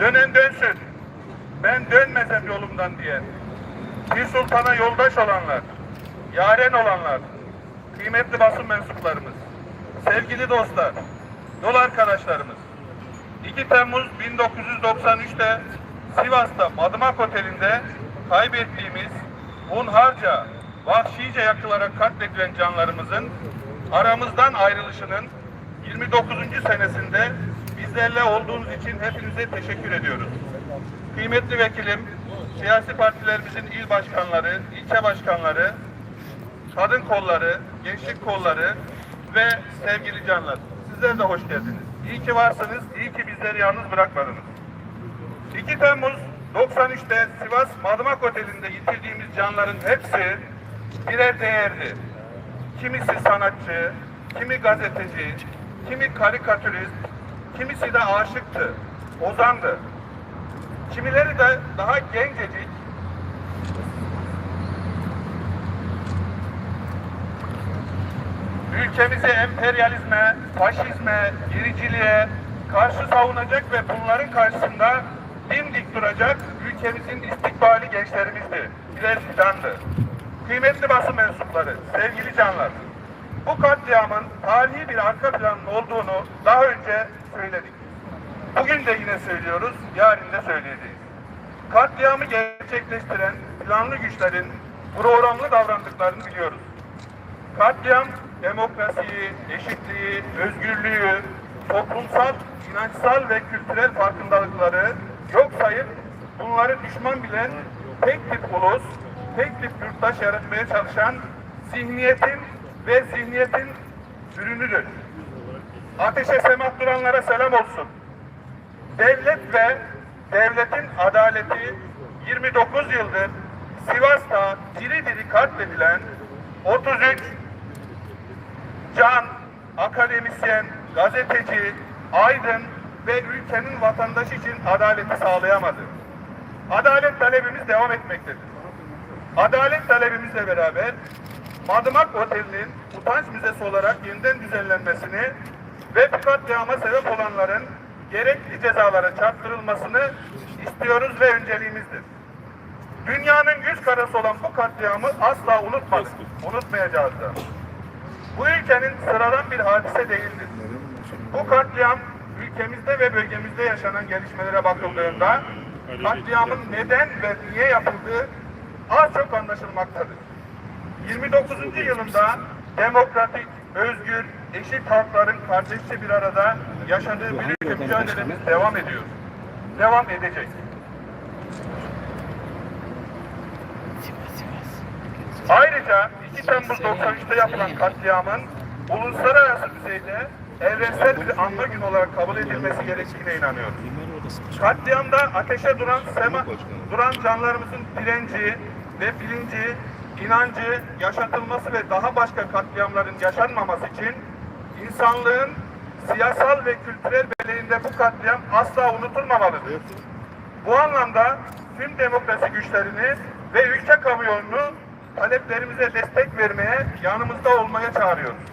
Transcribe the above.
Dönen dönsün. Ben dönmesem yolumdan diyen. Bir sultana yoldaş olanlar, yaren olanlar, kıymetli basın mensuplarımız, sevgili dostlar, yol arkadaşlarımız. 2 Temmuz 1993'te Sivas'ta Madımak Oteli'nde kaybettiğimiz hunharca, vahşice yakılarak katledilen canlarımızın aramızdan ayrılışının 29. senesinde bizlerle olduğunuz için hepinize teşekkür ediyoruz. Kıymetli vekilim, siyasi partilerimizin il başkanları, ilçe başkanları, kadın kolları, gençlik kolları ve sevgili canlar. Sizler de hoş geldiniz. İyi ki varsınız, iyi ki bizleri yalnız bırakmadınız. 2 Temmuz 93'te Sivas Madımak Oteli'nde yitirdiğimiz canların hepsi birer değerdi. Kimisi sanatçı, kimi gazeteci, kimi karikatürist, kimisi de aşıktı, ozandı. Kimileri de daha gencecik, ülkemizi emperyalizme, faşizme, gericiliğe karşı savunacak ve bunların karşısında dimdik duracak ülkemizin istikbali gençlerimizdi. Birer fidandı. Kıymetli basın mensupları, sevgili canlar, bu katliamın tarihi bir arka planın olduğunu daha önce söyledik. Bugün de yine söylüyoruz, yarın da söyleyeceğiz. Katliamı gerçekleştiren planlı güçlerin programlı davrandıklarını biliyoruz. Katliam demokrasiyi, eşitliği, özgürlüğü, toplumsal, inançsal ve kültürel farkındalıkları yok sayıp bunları düşman bilen tek tip ulus, tek tip yurttaş yaratmaya çalışan zihniyetin ve zihniyetin ürünüdür. Ateşe semak duranlara selam olsun. Devlet ve devletin adaleti 29 yıldır Sivas'ta diri diri katledilen 33 can, akademisyen, gazeteci, aydın ve ülkenin vatandaşı için adaleti sağlayamadı. Adalet talebimiz devam etmektedir. Adalet talebimizle beraber Madımak Oteli'nin utanç müzesi olarak yeniden düzenlenmesini ve katliama sebep olanların gerekli cezalara çarptırılmasını istiyoruz ve önceliğimizdir. Dünyanın yüz karası olan bu katliamı asla unutmadık. Unutmayacağız da. Bu ülkenin sıradan bir hadise değildir. Bu katliam ülkemizde ve bölgemizde yaşanan gelişmelere bakıldığında katliamın neden ve niye yapıldığı az çok anlaşılmaktadır. 29. yılında demokratik, özgür, eşit halkların kardeşçe bir arada yaşadığı bir ülke mücadelemiz devam ediyor. Devam edecek. Ayrıca 2 Temmuz 93'te yapılan katliamın uluslararası düzeyde evrensel bir anma günü olarak kabul edilmesi gerektiğine inanıyorum. Katliamda ateşe duran sema, duran canlarımızın direnci ve bilinci, inancı, yaşatılması ve daha başka katliamların yaşanmaması için insanlığın siyasal ve kültürel belleğinde bu katliam asla unutulmamalıdır. Bu anlamda tüm demokrasi güçlerini ve ülke kamuoyunu taleplerimize destek vermeye, yanımızda olmaya çağırıyoruz.